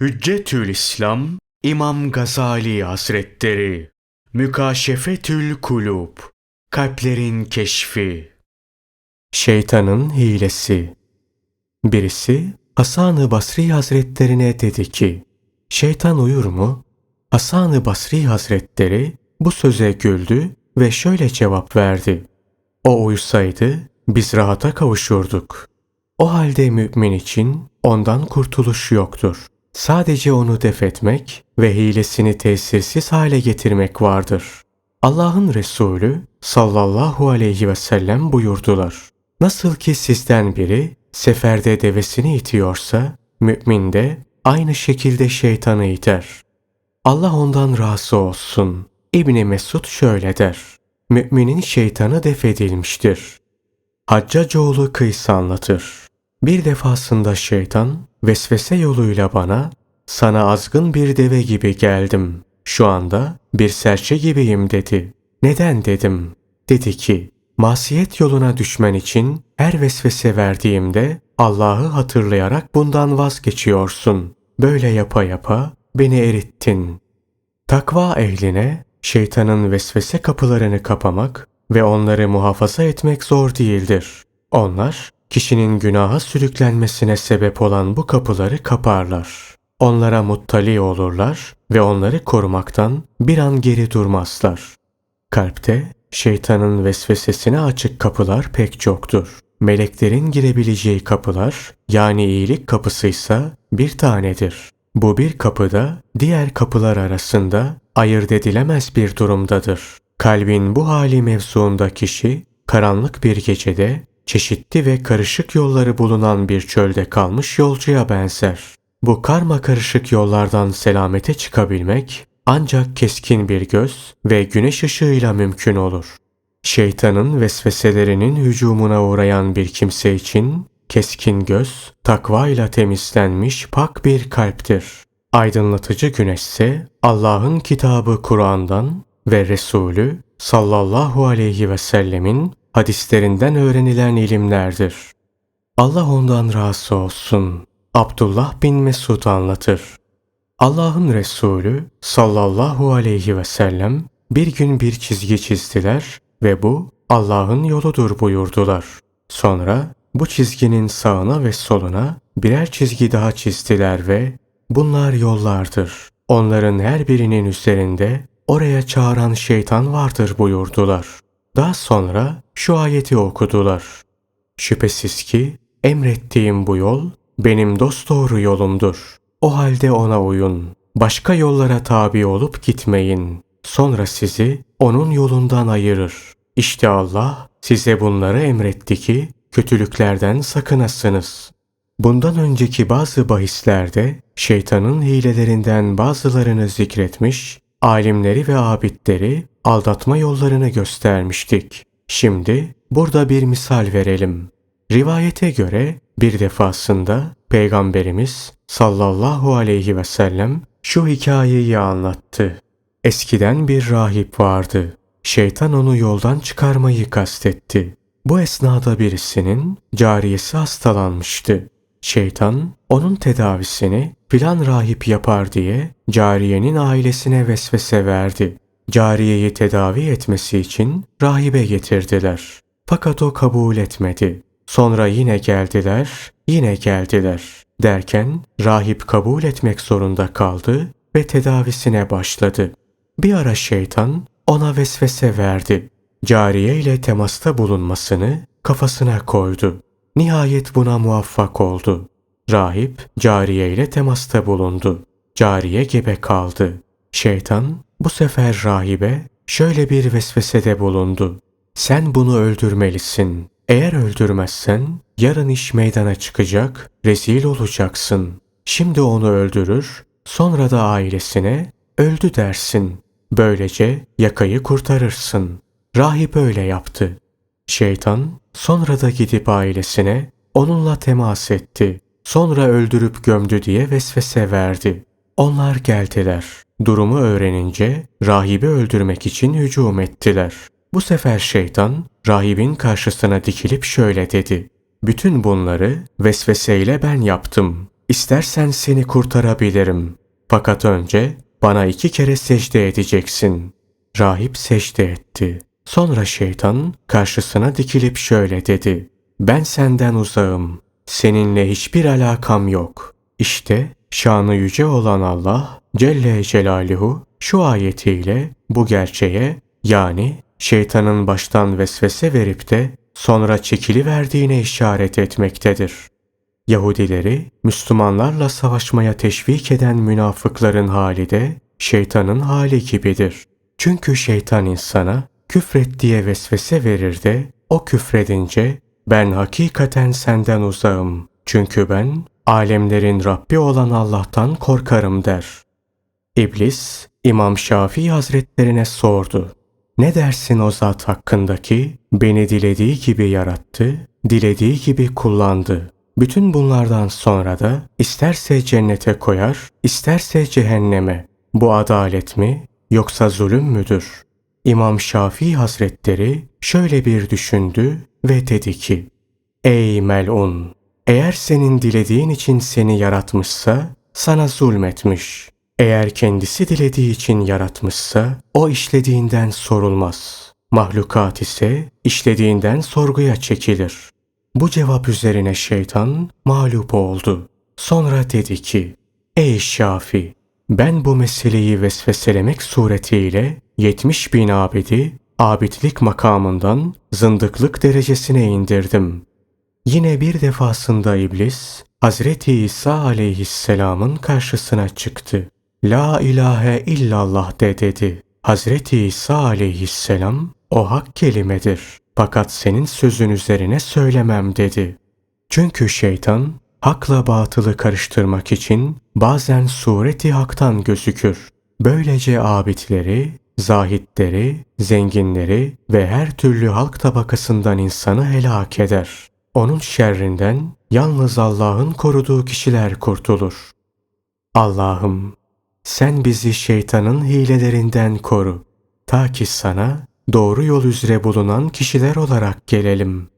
Hüccetül İslam İmam Gazali Hazretleri Mükaşefetül Kulub Kalplerin Keşfi Şeytanın Hilesi Birisi Hasan-ı Basri Hazretlerine dedi ki, Şeytan uyur mu? Hasan-ı Basri Hazretleri bu söze güldü ve şöyle cevap verdi. O uysaydı biz rahata kavuşurduk. O halde mümin için ondan kurtuluş yoktur. Sadece onu def etmek ve hilesini tesirsiz hale getirmek vardır. Allah'ın Resulü sallallahu aleyhi ve sellem buyurdular. Nasıl ki sizden biri seferde devesini itiyorsa, mümin de aynı şekilde şeytanı iter. Allah ondan razı olsun. İbni Mesud şöyle der. Müminin şeytanı def edilmiştir. Haccacoğlu Kıys anlatır. Bir defasında şeytan vesvese yoluyla bana sana azgın bir deve gibi geldim. Şu anda bir serçe gibiyim dedi. Neden dedim. Dedi ki masiyet yoluna düşmen için her vesvese verdiğimde Allah'ı hatırlayarak bundan vazgeçiyorsun. Böyle yapa yapa beni erittin. Takva ehline şeytanın vesvese kapılarını kapamak ve onları muhafaza etmek zor değildir. Onlar kişinin günaha sürüklenmesine sebep olan bu kapıları kaparlar. Onlara muttali olurlar ve onları korumaktan bir an geri durmazlar. Kalpte şeytanın vesvesesine açık kapılar pek çoktur. Meleklerin girebileceği kapılar yani iyilik kapısıysa bir tanedir. Bu bir kapıda diğer kapılar arasında ayırt edilemez bir durumdadır. Kalbin bu hali mevzuunda kişi karanlık bir gecede çeşitli ve karışık yolları bulunan bir çölde kalmış yolcuya benzer. Bu karma karışık yollardan selamete çıkabilmek ancak keskin bir göz ve güneş ışığıyla mümkün olur. Şeytanın vesveselerinin hücumuna uğrayan bir kimse için keskin göz, takva ile temizlenmiş pak bir kalptir. Aydınlatıcı güneşse Allah'ın kitabı Kur'an'dan ve Resulü sallallahu aleyhi ve sellemin hadislerinden öğrenilen ilimlerdir. Allah ondan razı olsun. Abdullah bin Mesud anlatır. Allah'ın Resulü sallallahu aleyhi ve sellem bir gün bir çizgi çizdiler ve bu Allah'ın yoludur buyurdular. Sonra bu çizginin sağına ve soluna birer çizgi daha çizdiler ve bunlar yollardır. Onların her birinin üzerinde oraya çağıran şeytan vardır buyurdular. Daha sonra şu ayeti okudular. Şüphesiz ki emrettiğim bu yol benim dosdoğru yolumdur. O halde ona uyun. Başka yollara tabi olup gitmeyin. Sonra sizi onun yolundan ayırır. İşte Allah size bunları emretti ki kötülüklerden sakınasınız. Bundan önceki bazı bahislerde şeytanın hilelerinden bazılarını zikretmiş, alimleri ve abidleri aldatma yollarını göstermiştik. Şimdi burada bir misal verelim. Rivayete göre bir defasında Peygamberimiz sallallahu aleyhi ve sellem şu hikayeyi anlattı. Eskiden bir rahip vardı. Şeytan onu yoldan çıkarmayı kastetti. Bu esnada birisinin cariyesi hastalanmıştı. Şeytan onun tedavisini filan rahip yapar diye cariyenin ailesine vesvese verdi. Cariyeyi tedavi etmesi için rahibe getirdiler. Fakat o kabul etmedi. Sonra yine geldiler, yine geldiler. Derken rahip kabul etmek zorunda kaldı ve tedavisine başladı. Bir ara şeytan ona vesvese verdi. Cariye ile temasta bulunmasını kafasına koydu. Nihayet buna muvaffak oldu. Rahip cariye ile temasta bulundu. Cariye gebe kaldı. Şeytan bu sefer rahibe şöyle bir vesvesede bulundu. Sen bunu öldürmelisin. Eğer öldürmezsen yarın iş meydana çıkacak, rezil olacaksın. Şimdi onu öldürür, sonra da ailesine öldü dersin. Böylece yakayı kurtarırsın. Rahip öyle yaptı. Şeytan sonra da gidip ailesine onunla temas etti. Sonra öldürüp gömdü diye vesvese verdi. Onlar geldiler. Durumu öğrenince rahibi öldürmek için hücum ettiler. Bu sefer şeytan rahibin karşısına dikilip şöyle dedi. Bütün bunları vesveseyle ben yaptım. İstersen seni kurtarabilirim. Fakat önce bana iki kere secde edeceksin. Rahip secde etti. Sonra şeytan karşısına dikilip şöyle dedi. Ben senden uzağım. Seninle hiçbir alakam yok. İşte şanı yüce olan Allah Celle Celaluhu şu ayetiyle bu gerçeğe yani şeytanın baştan vesvese verip de sonra çekili verdiğine işaret etmektedir. Yahudileri Müslümanlarla savaşmaya teşvik eden münafıkların hali de şeytanın hali gibidir. Çünkü şeytan insana küfret diye vesvese verir de o küfredince ben hakikaten senden uzağım. Çünkü ben alemlerin Rabbi olan Allah'tan korkarım der. İblis İmam Şafii Hazretlerine sordu. Ne dersin o zat hakkındaki beni dilediği gibi yarattı, dilediği gibi kullandı. Bütün bunlardan sonra da isterse cennete koyar, isterse cehenneme. Bu adalet mi yoksa zulüm müdür? İmam Şafii Hazretleri şöyle bir düşündü ve dedi ki, Ey melun! Eğer senin dilediğin için seni yaratmışsa sana zulmetmiş. Eğer kendisi dilediği için yaratmışsa o işlediğinden sorulmaz. Mahlukat ise işlediğinden sorguya çekilir. Bu cevap üzerine şeytan mağlup oldu. Sonra dedi ki, Ey Şafi! Ben bu meseleyi vesveselemek suretiyle 70 bin abidi abidlik makamından zındıklık derecesine indirdim. Yine bir defasında iblis Hazreti İsa aleyhisselamın karşısına çıktı. La ilahe illallah de dedi. Hazreti İsa aleyhisselam o hak kelimedir. Fakat senin sözün üzerine söylemem dedi. Çünkü şeytan hakla batılı karıştırmak için bazen sureti haktan gözükür. Böylece abidleri, zahitleri, zenginleri ve her türlü halk tabakasından insanı helak eder. Onun şerrinden yalnız Allah'ın koruduğu kişiler kurtulur. Allah'ım sen bizi şeytanın hilelerinden koru. Ta ki sana doğru yol üzere bulunan kişiler olarak gelelim.''